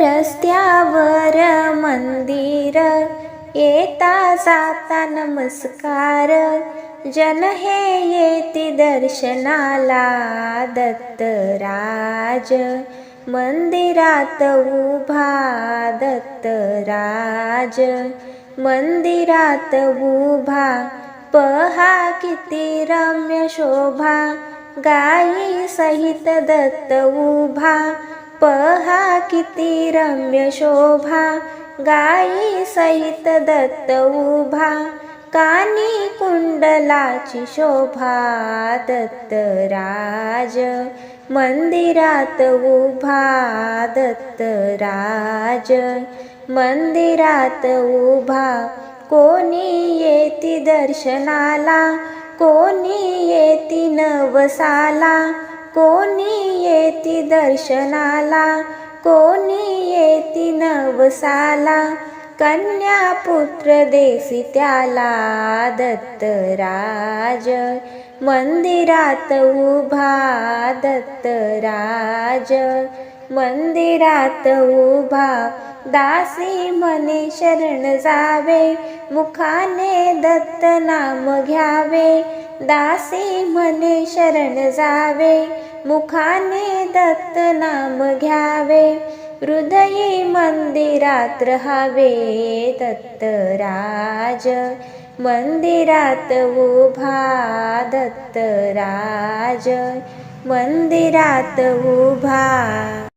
रस्त्यावर मंदिर येता जाता नमस्कार. जन हे येते दर्शनाला दत्तराज. मंदिरात उभा दत्तराज. मंदिरात उभा पहा किती रम्य शोभा. गायी सहित दत्त उभा. पहा किती रम्य शोभा गाई सहित दत्त उभा कानी कुंडलाची शोभा दत्तराज मंदिरात उभा दत्तराज मंदिरात उभा कोणी येती दर्शनाला कोणी येती नवसाला कोणी येती दर्शनाला? कोणी येती नवसाला? कन्या पुत्र देसी त्याला दत्तराज मंदिरात उभा दत्तराज मंदिरात उभा दासी मने शरण जावे. मुखाने दत्त नाम घ्यावे. दासी म्हणे शरण जावे. मुखाने दत्त नाम घ्यावे हृदयी मंदिरात राहावे दत्तराज मंदिरात उभा दत्तराज मंदिरात उभा